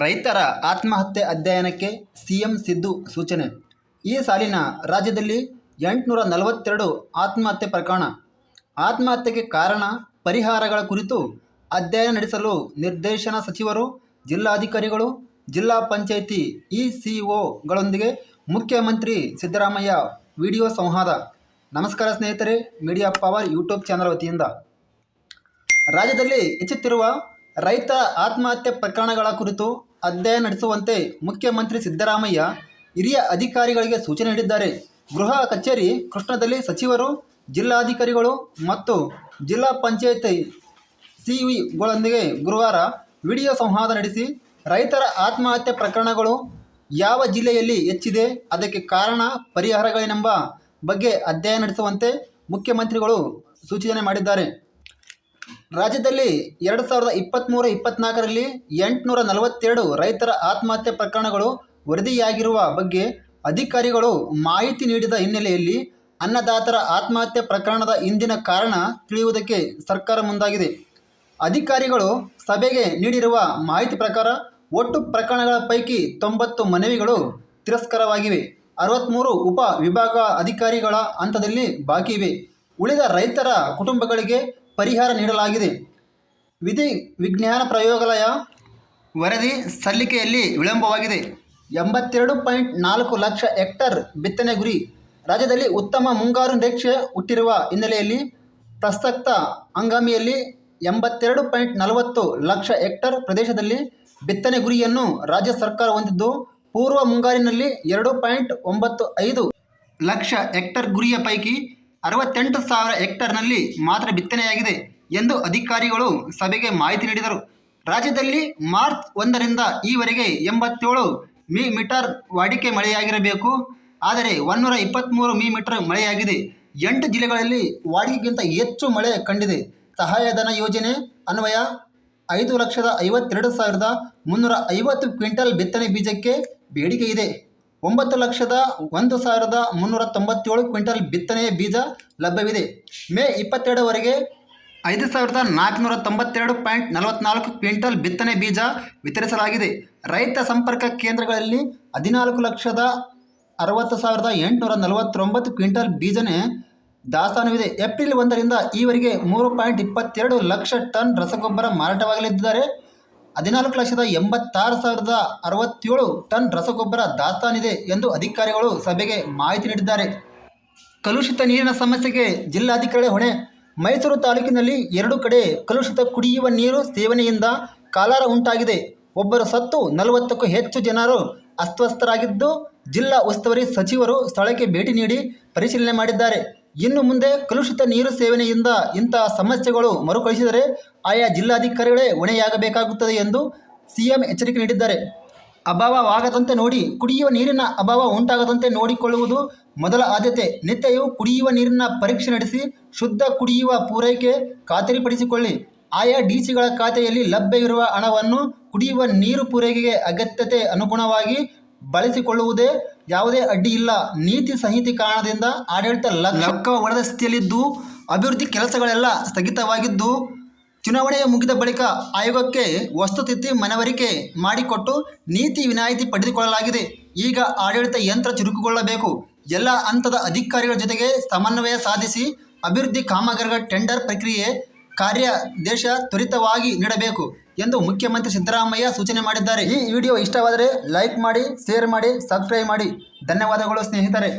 ರೈತರ ಆತ್ಮಹತ್ಯೆ ಅಧ್ಯಯನಕ್ಕೆ ಸಿಎಂ ಸಿದ್ದು ಸೂಚನೆ. ಈ ಸಾಲಿನ ರಾಜ್ಯದಲ್ಲಿ ಎಂಟುನೂರ ನಲವತ್ತೆರಡು ಆತ್ಮಹತ್ಯೆ ಪ್ರಕರಣ. ಆತ್ಮಹತ್ಯೆಗೆ ಕಾರಣ ಪರಿಹಾರಗಳ ಕುರಿತು ಅಧ್ಯಯನ ನಡೆಸಲು ನಿರ್ದೇಶನ ಸಚಿವರು, ಜಿಲ್ಲಾಧಿಕಾರಿಗಳು, ಜಿಲ್ಲಾ ಪಂಚಾಯಿತಿ ಇಸಿಒಗಳೊಂದಿಗೆ ಮುಖ್ಯಮಂತ್ರಿ ಸಿದ್ದರಾಮಯ್ಯ ವಿಡಿಯೋ ಸಂವಾದ. ನಮಸ್ಕಾರ ಸ್ನೇಹಿತರೆ, ಮೀಡಿಯಾ ಪವರ್ ಯೂಟ್ಯೂಬ್ ಚಾನಲ್ ವತಿಯಿಂದ. ರಾಜ್ಯದಲ್ಲಿ ಹೆಚ್ಚುತ್ತಿರುವ ರೈತ ಆತ್ಮಹತ್ಯೆ ಪ್ರಕರಣಗಳ ಕುರಿತು ಅಧ್ಯಯನ ನಡೆಸುವಂತೆ ಮುಖ್ಯಮಂತ್ರಿ ಸಿದ್ದರಾಮಯ್ಯ ಹಿರಿಯ ಅಧಿಕಾರಿಗಳಿಗೆ ಸೂಚನೆ ನೀಡಿದ್ದಾರೆ. ಗೃಹ ಕಚೇರಿ, ಕೃಷ್ಣದಲ್ಲಿ ಸಚಿವರು, ಜಿಲ್ಲಾಧಿಕಾರಿಗಳು ಮತ್ತು ಜಿಲ್ಲಾ ಪಂಚಾಯತ್ ಸಿಇಒಗಳೊಂದಿಗೆ ಗುರುವಾರ ವಿಡಿಯೋ ಸಂವಾದ ನಡೆಸಿ ರೈತರ ಆತ್ಮಹತ್ಯೆ ಪ್ರಕರಣಗಳು ಯಾವ ಜಿಲ್ಲೆಯಲ್ಲಿ ಹೆಚ್ಚಿದೆ, ಅದಕ್ಕೆ ಕಾರಣ, ಪರಿಹಾರಗಳೇನೆಂಬ ಬಗ್ಗೆ ಅಧ್ಯಯನ ನಡೆಸುವಂತೆ ಮುಖ್ಯಮಂತ್ರಿಗಳು ಸೂಚನೆ ಮಾಡಿದ್ದಾರೆ. ರಾಜ್ಯದಲ್ಲಿ ಎರಡು ಸಾವಿರದ ಇಪ್ಪತ್ತ್ಮೂರು ಇಪ್ಪತ್ತ್ನಾಲ್ಕರಲ್ಲಿ ಎಂಟುನೂರ ನಲವತ್ತೆರಡು ರೈತರ ಆತ್ಮಹತ್ಯೆ ಪ್ರಕರಣಗಳು ವರದಿಯಾಗಿರುವ ಬಗ್ಗೆ ಅಧಿಕಾರಿಗಳು ಮಾಹಿತಿ ನೀಡಿದ ಹಿನ್ನೆಲೆಯಲ್ಲಿ ಅನ್ನದಾತರ ಆತ್ಮಹತ್ಯೆ ಪ್ರಕರಣದ ಹಿಂದಿನ ಕಾರಣ ತಿಳಿಯುವುದಕ್ಕೆ ಸರ್ಕಾರ ಮುಂದಾಗಿದೆ. ಅಧಿಕಾರಿಗಳು ಸಭೆಗೆ ನೀಡಿರುವ ಮಾಹಿತಿ ಪ್ರಕಾರ ಒಟ್ಟು ಪ್ರಕರಣಗಳ ಪೈಕಿ ತೊಂಬತ್ತು ಮನವಿಗಳು ತಿರಸ್ಕಾರವಾಗಿವೆ. ಅರವತ್ತ್ಮೂರು ಉಪ ವಿಭಾಗ ಅಧಿಕಾರಿಗಳ ಹಂತದಲ್ಲಿ ಬಾಕಿ ಇವೆ. ಉಳಿದ ರೈತರ ಕುಟುಂಬಗಳಿಗೆ ಪರಿಹಾರ ನೀಡಲಾಗಿದೆ. ವಿಧಿ ವಿಜ್ಞಾನ ಪ್ರಯೋಗಾಲಯ ವರದಿ ಸಲ್ಲಿಕೆಯಲ್ಲಿ ವಿಳಂಬವಾಗಿದೆ. ಎಂಬತ್ತೆರಡು ಪಾಯಿಂಟ್ ನಾಲ್ಕು ಲಕ್ಷ ಹೆಕ್ಟರ್ ಬಿತ್ತನೆ ಗುರಿ. ರಾಜ್ಯದಲ್ಲಿ ಉತ್ತಮ ಮುಂಗಾರು ನಿರೀಕ್ಷೆ ಹುಟ್ಟಿರುವ ಹಿನ್ನೆಲೆಯಲ್ಲಿ ಪ್ರಸಕ್ತ ಹಂಗಾಮಿಯಲ್ಲಿ ಎಂಬತ್ತೆರಡು ಪಾಯಿಂಟ್ ನಲವತ್ತು ಲಕ್ಷ ಹೆಕ್ಟರ್ ಪ್ರದೇಶದಲ್ಲಿ ಬಿತ್ತನೆ ಗುರಿಯನ್ನು ರಾಜ್ಯ ಸರ್ಕಾರ ಹೊಂದಿದ್ದು, ಪೂರ್ವ ಮುಂಗಾರಿನಲ್ಲಿ ಎರಡು ಪಾಯಿಂಟ್ ಒಂಬತ್ತು ಐದು ಲಕ್ಷ ಹೆಕ್ಟರ್ ಗುರಿಯ ಪೈಕಿ ಅರವತ್ತೆಂಟು ಸಾವಿರ ಹೆಕ್ಟರ್ನಲ್ಲಿ ಮಾತ್ರ ಬಿತ್ತನೆಯಾಗಿದೆ ಎಂದು ಅಧಿಕಾರಿಗಳು ಸಭೆಗೆ ಮಾಹಿತಿ ನೀಡಿದರು. ರಾಜ್ಯದಲ್ಲಿ ಮಾರ್ಚ್ ಒಂದರಿಂದ ಈವರೆಗೆ ಎಂಬತ್ತೇಳು ಮೀ ಮೀಟರ್ ವಾಡಿಕೆ ಮಳೆಯಾಗಿರಬೇಕು. ಆದರೆ ಒಂದೂರ ಇಪ್ಪತ್ತ್ಮೂರು ಮೀ ಮೀಟರ್ ಮಳೆಯಾಗಿದೆ. ಎಂಟು ಜಿಲ್ಲೆಗಳಲ್ಲಿ ವಾಡಿಕೆಗಿಂತ ಹೆಚ್ಚು ಮಳೆ ಕಂಡಿದೆ. ಸಹಾಯಧನ ಯೋಜನೆ ಅನ್ವಯ ಐದು ಲಕ್ಷದ ಐವತ್ತೆರಡು ಸಾವಿರದ ಮುನ್ನೂರ ಐವತ್ತು ಕ್ವಿಂಟಲ್ ಬಿತ್ತನೆ ಬೀಜಕ್ಕೆ ಬೇಡಿಕೆ ಇದೆ. ಒಂಬತ್ತು ಲಕ್ಷದ ಒಂದು ಸಾವಿರದ ಮುನ್ನೂರ ತೊಂಬತ್ತೇಳು ಕ್ವಿಂಟಲ್ ಬಿತ್ತನೆಯ ಬೀಜ ಲಭ್ಯವಿದೆ. ಮೇ ಇಪ್ಪತ್ತೆರಡವರೆಗೆ ಐದು ಸಾವಿರದ ನಾಲ್ಕುನೂರ ತೊಂಬತ್ತೆರಡು ಪಾಯಿಂಟ್ ನಲವತ್ನಾಲ್ಕು ಕ್ವಿಂಟಲ್ ಬಿತ್ತನೆ ಬೀಜ ವಿತರಿಸಲಾಗಿದೆ. ರೈತ ಸಂಪರ್ಕ ಕೇಂದ್ರಗಳಲ್ಲಿ ಹದಿನಾಲ್ಕು ಲಕ್ಷದ ಅರವತ್ತು ಸಾವಿರದ ಎಂಟುನೂರ ನಲವತ್ತೊಂಬತ್ತು ಕ್ವಿಂಟಲ್ ಬೀಜನೇ ದಾಸ್ತಾನುವಿದೆ. ಏಪ್ರಿಲ್ ಒಂದರಿಂದ ಈವರೆಗೆ ಮೂರು ಪಾಯಿಂಟ್ ಇಪ್ಪತ್ತೆರಡು ಲಕ್ಷ ಟನ್ ರಸಗೊಬ್ಬರ ಮಾರಾಟವಾಗಲಿದ್ದಾರೆ. ಹದಿನಾಲ್ಕು ಲಕ್ಷದ ಎಂಬತ್ತಾರು ಸಾವಿರದ ಅರವತ್ತೇಳು ಟನ್ ರಸಗೊಬ್ಬರ ದಾಸ್ತಾನಿದೆ ಎಂದು ಅಧಿಕಾರಿಗಳು ಸಭೆಗೆ ಮಾಹಿತಿ ನೀಡಿದ್ದಾರೆ. ಕಲುಷಿತ ನೀರಿನ ಸಮಸ್ಯೆಗೆ ಜಿಲ್ಲಾಧಿಕಾರಿ ಹೊಣೆ. ಮೈಸೂರು ತಾಲೂಕಿನಲ್ಲಿ ಎರಡು ಕಡೆ ಕಲುಷಿತ ಕುಡಿಯುವ ನೀರು ಸೇವನೆಯಿಂದ ಕಾಲಾರ ಉಂಟಾಗಿದೆ. ಒಬ್ಬರು ಸತ್ತು, ನಲವತ್ತಕ್ಕೂ ಹೆಚ್ಚು ಜನರು ಅಸ್ವಸ್ಥರಾಗಿದ್ದು, ಜಿಲ್ಲಾ ಉಸ್ತುವಾರಿ ಸಚಿವರು ಸ್ಥಳಕ್ಕೆ ಭೇಟಿ ನೀಡಿ ಪರಿಶೀಲನೆ ಮಾಡಿದ್ದಾರೆ. ಇನ್ನು ಮುಂದೆ ಕಲುಷಿತ ನೀರು ಸೇವನೆಯಿಂದ ಇಂತಹ ಸಮಸ್ಯೆಗಳು ಮರುಕಳಿಸಿದರೆ ಆಯಾ ಜಿಲ್ಲಾಧಿಕಾರಿಗಳೇ ಹೊಣೆಯಾಗಬೇಕಾಗುತ್ತದೆ ಎಂದು ಸಿಎಂ ಎಚ್ಚರಿಕೆ ನೀಡಿದ್ದಾರೆ. ಅಭಾವವಾಗದಂತೆ ನೋಡಿ ಕುಡಿಯುವ ನೀರಿನ ಅಭಾವ ಉಂಟಾಗದಂತೆ ನೋಡಿಕೊಳ್ಳುವುದು ಮೊದಲ ಆದ್ಯತೆ. ನಿತ್ಯವೂ ಕುಡಿಯುವ ನೀರಿನ ಪರೀಕ್ಷೆ ನಡೆಸಿ ಶುದ್ಧ ಕುಡಿಯುವ ಪೂರೈಕೆ ಖಾತರಿಪಡಿಸಿಕೊಳ್ಳಿ. ಆಯಾ ಡಿಸಿಗಳ ಖಾತೆಯಲ್ಲಿ ಲಭ್ಯವಿರುವ ಹಣವನ್ನು ಕುಡಿಯುವ ನೀರು ಪೂರೈಕೆಗೆ ಅಗತ್ಯತೆ ಅನುಗುಣವಾಗಿ ಬಳಸಿಕೊಳ್ಳುವುದೇ ಯಾವುದೇ ಅಡ್ಡಿ ಇಲ್ಲ. ನೀತಿ ಸಂಹಿತೆ ಕಾರಣದಿಂದ ಆಡಳಿತ ಲಕ್ಕ ಒಡೆದ ಸ್ಥಿತಿಯಲ್ಲಿದ್ದು ಅಭಿವೃದ್ಧಿ ಕೆಲಸಗಳೆಲ್ಲ ಸ್ಥಗಿತವಾಗಿದ್ದು ಚುನಾವಣೆ ಮುಗಿದ ಬಳಿಕ ಆಯೋಗಕ್ಕೆ ವಸ್ತುತಿಥಿ ಮನವರಿಕೆ ಮಾಡಿಕೊಟ್ಟು ನೀತಿ ವಿನಾಯಿತಿ ಪಡೆದುಕೊಳ್ಳಲಾಗಿದೆ. ಈಗ ಆಡಳಿತ ಯಂತ್ರ ಚುರುಕುಗೊಳ್ಳಬೇಕು. ಎಲ್ಲ ಹಂತದ ಅಧಿಕಾರಿಗಳ ಜೊತೆಗೆ ಸಮನ್ವಯ ಸಾಧಿಸಿ ಅಭಿವೃದ್ಧಿ ಕಾಮಗಾರಿಗಳ ಟೆಂಡರ್ ಪ್ರಕ್ರಿಯೆ ಕಾರ್ಯಾದೇಶ ತ್ವರಿತವಾಗಿ ನೀಡಬೇಕು ಎಂದು ಮುಖ್ಯಮಂತ್ರಿ ಸಿದ್ದರಾಮಯ್ಯ ಸೂಚನೆ ಮಾಡಿದ್ದಾರೆ. ಈ ವಿಡಿಯೋ ಇಷ್ಟವಾದರೆ ಲೈಕ್ ಮಾಡಿ, ಶೇರ್ ಮಾಡಿ, ಸಬ್ಸ್ಕ್ರೈಬ್ ಮಾಡಿ. ಧನ್ಯವಾದಗಳು ಸ್ನೇಹಿತರೆ.